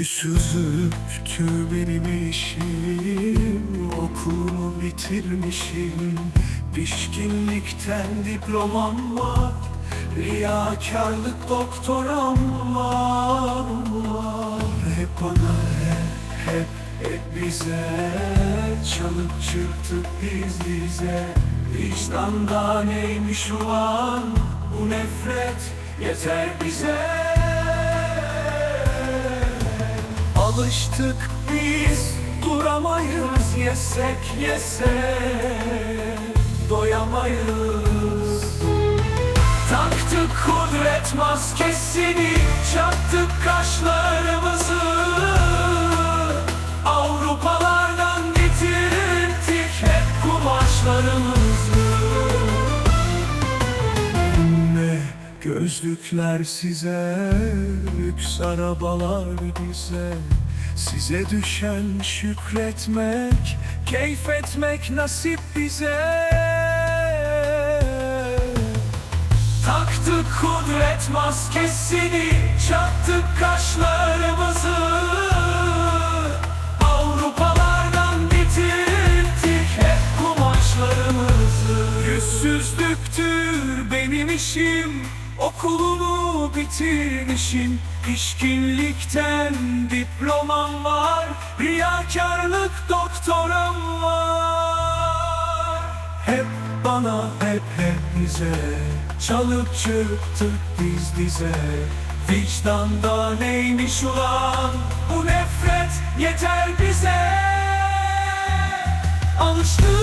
Yüzsüzlüktü benim işim Okulumu bitirmişim. Pişkinlikten diplomam var Riyakarlık doktoram var. Hep bana hep hep hep bize Çalıp çırptık biz bize. Vicdanda neymiş ulan? Bu nefret yeter bize Alıştık biz duramayız Yesek yesek doyamayız. Taktık kudret maskesini Çaktık kaşlarımızı. Avrupalardan getirdik hep kumaşlarımızı. Ne gözlükler size Lüks arabalar bize Size düşen şükretmek Keyif etmek nasip bize. Taktık kudret maskesini Çaktık kaşlarımızı. Avrupalardan bitirdik hep kumaşlarımızı. Yüzsüzlüktür benim işim Okulumu bitirmişim Pişkinlikten diplomam var. Riyakarlık doktoram var. Hep bana hep hep bize Çalıp çırptık biz dize. Vicdanda neymiş ulan? Bu nefret yeter bize. Alıştık